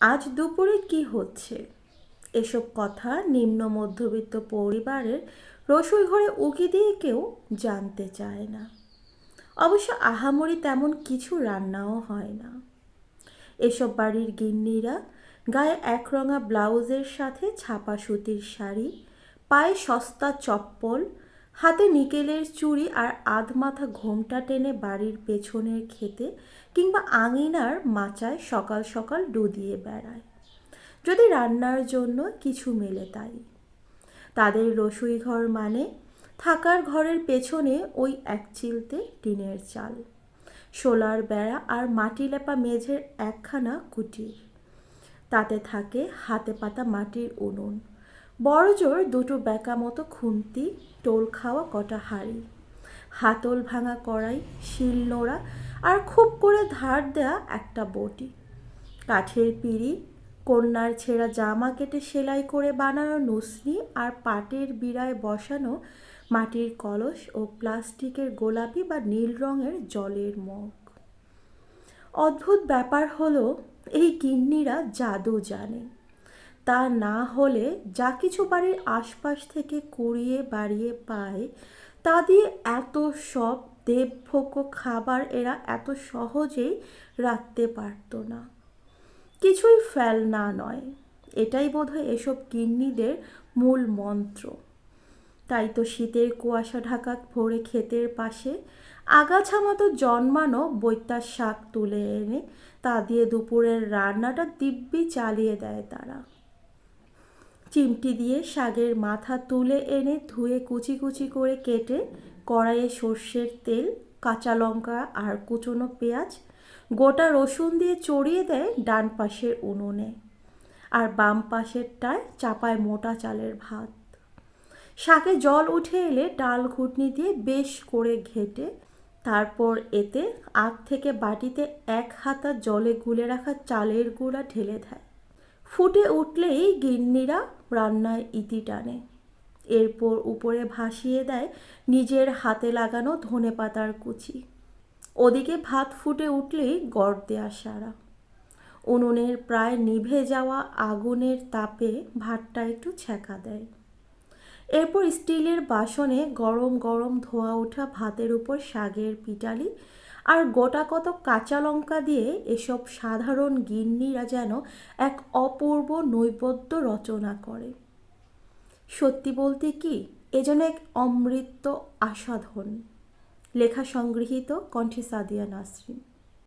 আজ দুপুরে কি হচ্ছে? এসব কথা নিম্ন মধ্যবিত্ত পরিবারের রসুই ঘরে উকি দিয়ে কেউ জানতে চায় না। অবশ্য আহামরি তেমন কিছু রান্নাও হয় না। এসব বাড়ির গিন্নিরা গায়ে একরঙা ব্লাউজের সাথে ছাপা সুতির শাড়ি, পায়ে সস্তা চপ্পল হাতে নিকেলের চুড়ি আর আধমাথা ঘোমটা টেনে বাড়ির পেছনের খেতে কিংবা আঙিনার মাচায় সকাল সকাল ডু দিয়ে বেড়ায়। যদি রান্নার জন্য কিছু মেলে তাই। তাদের রসুই ঘর মানে থাকার ঘরের পেছনে ওই এক চিলতে টিনের চাল। সোলার বেড়া আর মাটি লেপা মেঝের একখানা কুটির। তাতে থাকে হাতে পাতা মাটির উনুন। বড়জোর দুটো বেকা মতো খুন্তি, টোল খাওয়া কটা হাড়ি। হাতল ভাঙা কড়াই, শিল নোড়া, আর খুব করে ধার দেয়া একটা বটি। কাঠের পিঁড়ি, কন্যার ছেঁড়া জামা কেটে সেলাই করে বানানো নুসনি আর পাটের বিড়ায় বসানো মাটির কলস ও প্লাস্টিকের গোলাপি বা নীল রঙের জলের মগ। অদ্ভুত ব্যাপার হলো, এই কিন্নিরা জাদু জানে। তা না হলে যা কিছু বাড়ির আশপাশ থেকে কুড়িয়ে বাড়িয়ে পায়, তা দিয়ে এত সব দেবভোগ্য খাবার এরা এত সহজেই রাখতে পারতো না। কিছুই ফেল না নয়। এটাই বোধহয় এসব কিন্নিদের মূল মন্ত্র। তাই তো শীতের কুয়াশা ঢাকা ভোরে ক্ষেতের পাশে আগাছা মতো জন্মানো বৈত্যার শাক তুলে এনে তা দিয়ে দুপুরের রান্নাটা দিব্যি চালিয়ে দেয় তারা। চিমটি দিয়ে শাকের মাথা তুলে এনে ধুয়ে কুচি কুচি করে কেটে কড়াইয়ে সর্ষের তেল, কাঁচা লঙ্কা আর কুচনো পেঁয়াজ, গোটা রসুন দিয়ে চড়িয়ে দেয় ডান পাশের উনুনে। আর বাম পাশেরটায় চাপায় মোটা চালের ভাত। শাকে জল উঠে এলে ডাল ঘুটনি দিয়ে বেশ করে ঘেটে, তারপর এতে আগ থেকে বাটিতে এক হাতা জলে গুলে রাখা চালের গুঁড়া ঢেলে দেয়। ফুটে উঠলেই গিন্নিরা রান্নায় ইতি টানে। এরপর উপরে ভাসিয়ে দেয় নিজের হাতে লাগানো ধনে পাতার কুচি। ওদিকে ভাত ফুটে উঠলেই গড় দেয়া সারা। উনুনের প্রায় নিভে যাওয়া আগুনের তাপে ভাতটা একটু ছ্যাঁকা দেয়। এরপর স্টিলের বাসনে গরম গরম ধোয়া ওঠা ভাতের উপর শাগের পিটালি আর গোটা কত কাঁচা লঙ্কা দিয়ে এসব সাধারণ গিন্নিরা যেন এক অপূর্ব নৈবেদ্য রচনা করে। সত্যি বলতে কি, এ যেন এক অমৃত আস্বাদন। লেখা সংগৃহীত কণ্ঠে সাদিয়া নাসরিন।